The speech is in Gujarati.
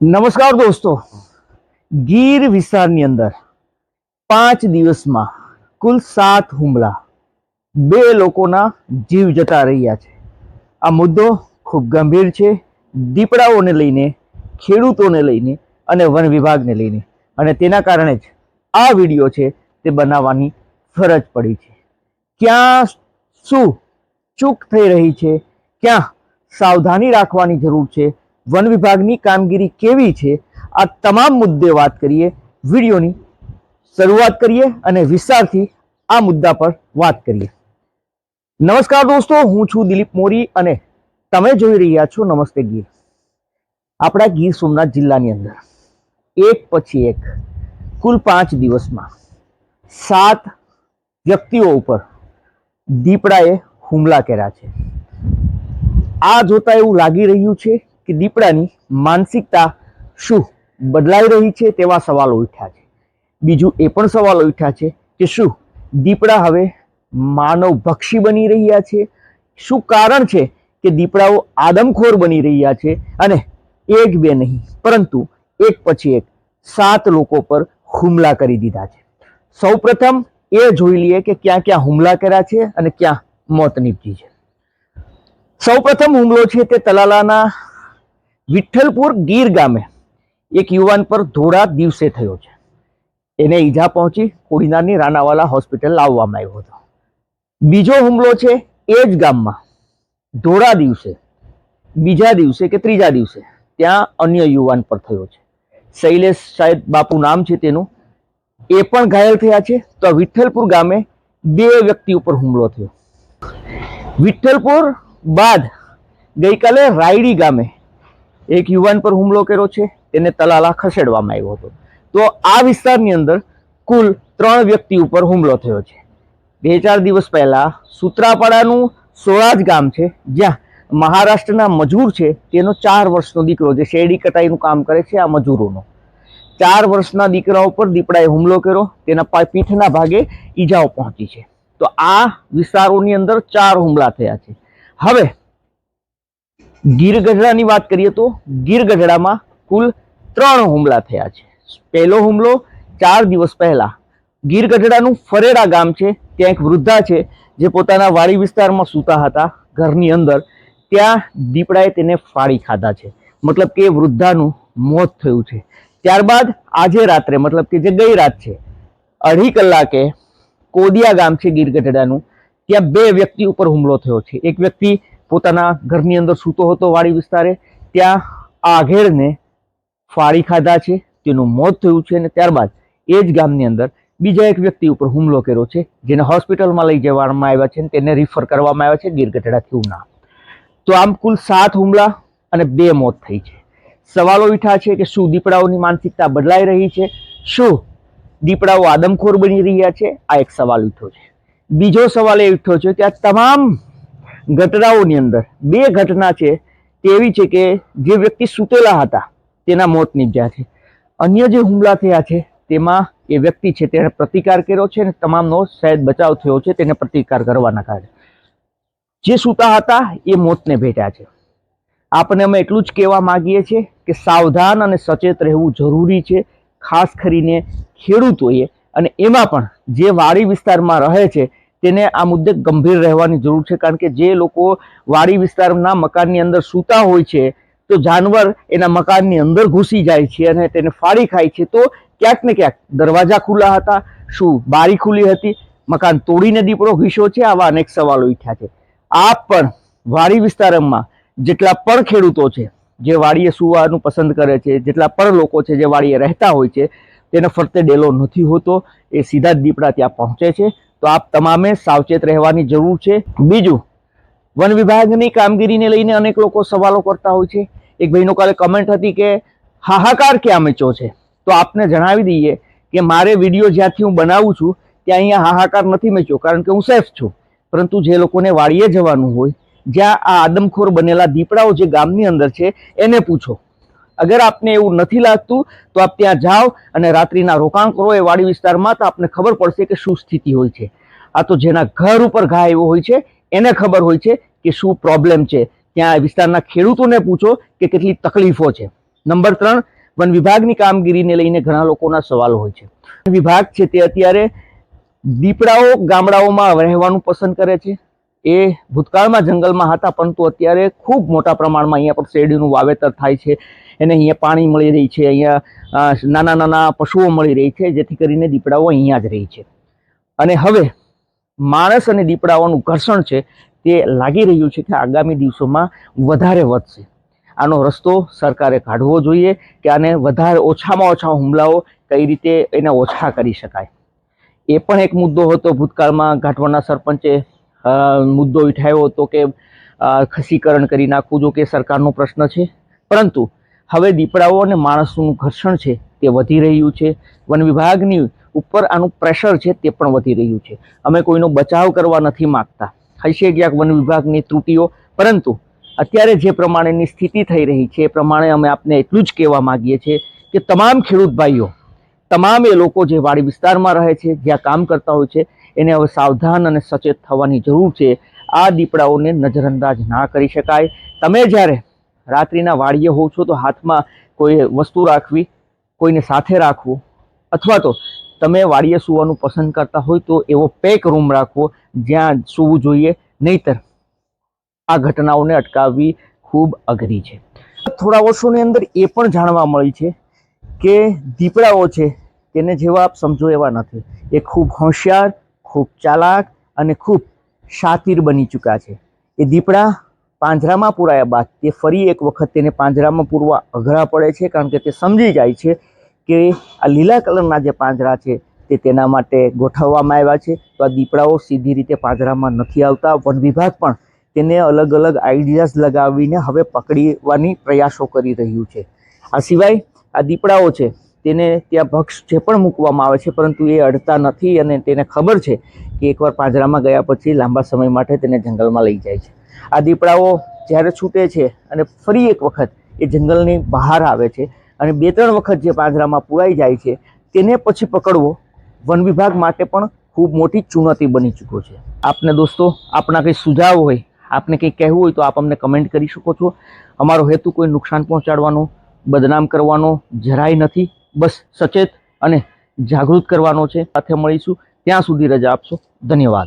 નમસ્કાર દોસ્તો. ગીર વિસ્તારની અંદર પાંચ દિવસમાં કુલ સાત હુમલા બે લોકોના જીવ જતા રહ્યા છે. આ મુદ્દો ખૂબ ગંભીર છે. દીપડાઓને લઈને, ખેડૂતોને લઈને અને વન વિભાગને લઈને. અને તેના કારણે જ આ વીડિયો છે તે બનાવવાની ફરજ પડી છે. ક્યાં શું ચૂક થઈ રહી છે? ક્યાં સાવધાની રાખવાની જરૂર છે? વન વિભાગની કામગીરી કેવી છે? આ તમામ મુદ્દે વાત કરીએ, વિડીયોની શરૂઆત કરીએ અને વિસ્તારથી આ મુદ્દા પર વાત કરીએ. નમસ્કાર દોસ્તો, હું છું દિલીપ મોરી અને તમે જોઈ રહ્યા છો નમસ્તે ગીર. આપણા ગીર સોમનાથ જિલ્લાની અંદર એક પછી એક, કુલ પાંચ દિવસમાં સાત વ્યક્તિઓ ઉપર દીપડાએ હુમલા કર્યા છે. આ જોતા એવું લાગી રહ્યું છે કે દીપડાની માનસિકતા શું બદલાઈ રહી છે તેવા સવાલો ઉઠ્યા છે. બીજું એ પણ સવાલો ઉઠ્યા છે કે શું દીપડા હવે માનવ ભક્ષી બની રહ્યા છે? શું કારણ છે કે દીપડાઓ આદમખોર બની રહ્યા છે અને એક બે નહીં, પરંતુ એક પછી એક સાત લોકો પર હુમલા કરી દીધા છે. સૌપ્રથમ એ જોઈ લઈએ કે ક્યાં ક્યાં હુમલા કર્યા છે અને ક્યાં મોત નીપજી છે. સૌપ્રથમ હુમલો છે તે તલાલાના વિઠ્ઠલપુર ગીર ગામે એક યુવાન પર ધોળા દિવસે થયો છે. એને ઈજા પહોંચી કોડીનારની રાનાવાલા હોસ્પિટલ લાવવામાં આવ્યો હતો. બીજો હુમલો છે એ જ ગામમાં. ધોળા દિવસે, બીજા દિવસે કે ત્રીજા દિવસે ત્યાં અન્ય યુવાન પર થયો છે. શૈલેષ સાહેબ બાપુ નામ છે તેનું. એ પણ ઘાયલ થયા છે. તો વિઠ્ઠલપુર ગામે બે વ્યક્તિ ઉપર હુમલો થયો. વિઠ્ઠલપુર બાદ ગઈકાલે રાયડી ગામે એક યુવાન પર હુમલો કર્યો છે, તેને તલાલા ખસેડવામાં આવ્યો હતો. તો આ વિસ્તારની અંદર કુલ ત્રણ વ્યક્તિ ઉપર હુમલો થયો છે. બે ચાર દિવસ પહેલા સુત્રાપાડાનું સોળાજ ગામ છે, જ્યાં મહારાષ્ટ્રના મજૂર છે, તેનો ચાર વર્ષનો દીકરો જે શેરડી કટાઈનું કામ કરે છે આ મજૂરોનો. ચાર વર્ષના દીકરા ઉપર દીપડાએ હુમલો કર્યો, તેના પીઠના ભાગે ઈજાઓ પહોંચી છે. તો આ વિસ્તારોની અંદર ચાર હુમલા થયા છે. હવે ગીર ગઢડાની વાત કરીએ તો ગીર ગઢડામાં કુલ ત્રણ હુમલા થયા છે. પહેલો હુમલો ચાર દિવસ પહેલા. ગીર ગઢડાનું ફરેડા ગામ છે, ત્યાં એક વૃદ્ધા છે, જે પોતાના વાડી વિસ્તારમાં સૂતા હતા, ઘરની અંદર. ત્યાં દીપડાએ તેને ફાડી ખાધા છે. મતલબ કે વૃદ્ધાનું મોત થયું છે. ત્યારબાદ આજે રાત્રે, મતલબ કે જે ગઈ રાત છે, અઢી કલાકે કોડિયા ગામ છે ગીર ગઢડાનું ત્યાં બે વ્યક્તિ ઉપર હુમલો થયો છે. એક વ્યક્તિ પોતાના ઘરની અંદર સૂતો હતો વાડી વિસ્તારે, ત્યાં આઘેડને ફાળી ખાધા છે, તેનું મોત થયું છે અને ત્યારબાદ એ જ ગામની અંદર બીજા એક વ્યક્તિ ઉપર હુમલો કર્યો છે, જેને હોસ્પિટલમાં લઈ જવામાં આવ્યા છે અને તેને રિફર કરવામાં આવ્યા છે ગીરગઢડાથી ઉના. તો આમ કુલ સાત હુમલા અને બે મોત થઈ છે. સવાલો ઉઠ્યા છે કે શું દીપડાઓની માનસિકતા બદલાઈ રહી છે? શું દીપડાઓ આદમખોર બની રહ્યા છે? આ એક સવાલ ઉઠ્યો છે. બીજો સવાલ એ ઉઠ્યો છે કે આ તમામ ઘટનાઓની અંદર. બે ઘટના છે તેવી છે કે જે વ્યક્તિ સૂતેલા હતા, તેના મોત નીપજ્યા છે. અન્ય જે હુમલા થયા છે, તેમાં એ વ્યક્તિ છે તેણે પ્રતિકાર કર્યો છે અને તમામનો શાયદ બચાવ થયો છે, તેને પ્રતિકાર કરવાના કારણે. જે સૂતા હતા, એ મોતને ભેટ્યા છે. આપણે અમે એટલું જ કહેવા માંગીએ છીએ કે સાવધાન અને સચેત રહેવું જરૂરી છે, ખાસ કરીને ખેડૂતોએ. અને એમાં પણ જે વાડી વિસ્તારમાં રહે છે તેને આ મુદ્દે ગંભીર રહેવાની જરૂર છે, કારણ કે જે લોકો વાડી વિસ્તારના મકાનની અંદર સૂતા હોય છે, તો જાનવર એના મકાનની અંદર ઘૂસી જાય છે અને તેને ફાડી ખાય છે. તો ક્યાંક ને ક્યાંક દરવાજા ખુલ્લા હતા, શું બારી ખુલ્લી હતી, મકાન તોડીને દીપડો ઘીસો છે, આવા અનેક સવાલો ઉઠ્યા છે. આ પણ વાડી વિસ્તારમાં જેટલા પણ ખેડૂતો છે, જે વાડીએ સુવાનું પસંદ કરે છે, જેટલા પણ લોકો છે જે વાડીએ રહેતા હોય છે, તેને ફરતે ડેલો નથી હોતો, એ સીધા જ દીપડા ત્યાં પહોંચે છે. તો આપ તમામે સાવચેત રહેવાની જરૂર છે. બીજું, વન વિભાગની કામગીરીને લઈને અનેક લોકો સવાલો કરતા હોય છે. એક ભાઈનો કાલે કમેન્ટ હતી કે, હાહાકાર ક્યાં મચ્યો છે? તો આપને જણાવી દઈએ કે મારે વીડિયો જ્યાંથી હું બનાવું છું, ત્યાં અહીંયા હાહાકાર નથી મચ્યો, કારણ કે હું સેફ છું. પરંતુ જે લોકોને વાડીએ જવાનું હોય, જ્યાં આ આદમખોર બનેલા દીપડાઓ જે ગામની અંદર છે, એને પૂછો. અગર આપને એવું નથી લાગતું, તો આપ ત્યાં જાઓ અને રાત્રિના રોકાણ કરો. એ વાડી વિસ્તારમાં તો આપને ખબર પડશે કે શું સ્થિતિ હોય છે. આ તો જેના ઘર ઉપર ઘા એવો હોય છે, એને ખબર હોય છે કે શું પ્રોબ્લેમ છે. ત્યાં વિસ્તારના ખેડૂતોને પૂછો કે કેટલી તકલીફો છે. નંબર ત્રણ, વન વિભાગની કામગીરીને લઈને ઘણા લોકોના સવાલો હોય છે. વિભાગ છે તે અત્યારે દીપડાઓ ગામડાઓમાં રહેવાનું પસંદ કરે છે. એ ભૂતકાળમાં જંગલમાં હતા, પરંતુ અત્યારે ખૂબ મોટા પ્રમાણમાં અહીંયા પણ શેરડીનું વાવેતર થાય છે. એને અહીંયા પાણી મળી રહી છે, અહીંયા નાના નાના પશુઓ મળી રહી છે, જેથી કરીને દીપડાઓ અહીંયા જ રહી છે. અને હવે માણસ અને દીપડાઓનું ઘર્ષણ છે તે લાગી રહ્યું છે કે આગામી દિવસોમાં વધારે વધશે. આનો રસ્તો સરકારે કાઢવો જોઈએ કે આને વધારે ઓછામાં ઓછા હુમલાઓ કઈ રીતે એને ઓછા કરી શકાય. એ પણ એક મુદ્દો હતો, ભૂતકાળમાં ઘાટવાના સરપંચે મુદ્દો ઉઠાવ્યો હતો કે ખસીકરણ કરી નાખવું જો કે સરકારનો પ્રશ્ન છે. પરંતુ હવે દીપડાઓ અને માણસનું ઘર્ષણ છે તે વધી રહ્યું છે. વન વિભાગની ઉપર આનું પ્રેશર છે તે પણ વધી રહ્યું છે. અમે કોઈનો બચાવ કરવા નથી માગતા. હશે ક્યાંક વન વિભાગની ત્રુટીઓ, પરંતુ અત્યારે જે પ્રમાણેની સ્થિતિ થઈ રહી છે એ પ્રમાણે અમે આપને એટલું જ કહેવા માંગીએ છીએ કે તમામ ખેડૂત ભાઈઓ, તમામ એ લોકો જે વાડી વિસ્તારમાં રહે છે, જ્યાં કામ કરતા હોય છે, એને હવે સાવધાન અને સચેત થવાની જરૂર છે. આ દીપડાઓને નજરઅંદાજ ના કરી શકાય. તમે જ્યારે રાત્રિના વાડીએ હોવ છો તો હાથમાં કોઈ વસ્તુ રાખવી, કોઈને સાથે રાખવું, અથવા તો તમે વાડીએ સૂવાનું પસંદ કરતા હોય તો એવો પેક રૂમ રાખવો, જ્યાં સૂવું જોઈએ, નહીતર આ ઘટનાઓને અટકાવવી ખૂબ અઘરી છે. થોડા વર્ષોની અંદર એ પણ જાણવા મળી છે કે દીપડાઓ છે, તેને જેવા આપ સમજો એવા નથી. એ ખૂબ હોશિયાર, ખૂબ ચાલાક અને ખૂબ શાતીર બની ચૂક્યા છે. એ દીપડા પાંજરામાં પુરાયા બાદ તે ફરી એક વખત તેને પાંજરામાં પૂરવા અઘરા પડે છે, કારણ કે તે સમજી જાય છે કે આ લીલા કલરના જે પાંજરા છે તે તેના માટે ગોઠવવામાં આવ્યા છે. તો આ દીપડાઓ સીધી રીતે પાંજરામાં નથી આવતા. વન વિભાગ પણ તેને અલગ અલગ આઈડિયાઝ લગાવીને હવે પકડીવાની પ્રયાસો કરી રહ્યું છે. આ સિવાય આ દીપડાઓ છે તેને ત્યાં ભક્ષ જે પણ મૂકવામાં આવે છે, પરંતુ એ અડતા નથી અને તેને ખબર છે કે એકવાર પાંજરામાં ગયા પછી લાંબા સમય માટે તેને જંગલમાં લઈ જાય છે. આ દીપડાઓ જ્યારે છૂટે છે અને ફરી એક વખત એ જંગલની બહાર આવે છે અને બે ત્રણ વખત જે પાંજરામાં પુરાઈ જાય છે, તેને પછી પકડવો વન વિભાગ માટે પણ ખૂબ મોટી ચુનૌતી બની ચૂક્યો છે. આપને દોસ્તો, આપના કંઈ સુઝાવ હોય, આપને કંઈ કહેવું હોય તો આપ અમને કમેન્ટ કરી શકો છો. અમારો હેતુ કોઈ નુકસાન પહોંચાડવાનો, બદનામ કરવાનો જરાય નથી. બસ સચેત અને જાગૃત કરવાનો છે. સાથે મળીશું. ત્યાં સુધી રજા આપશો. ધન્યવાદ.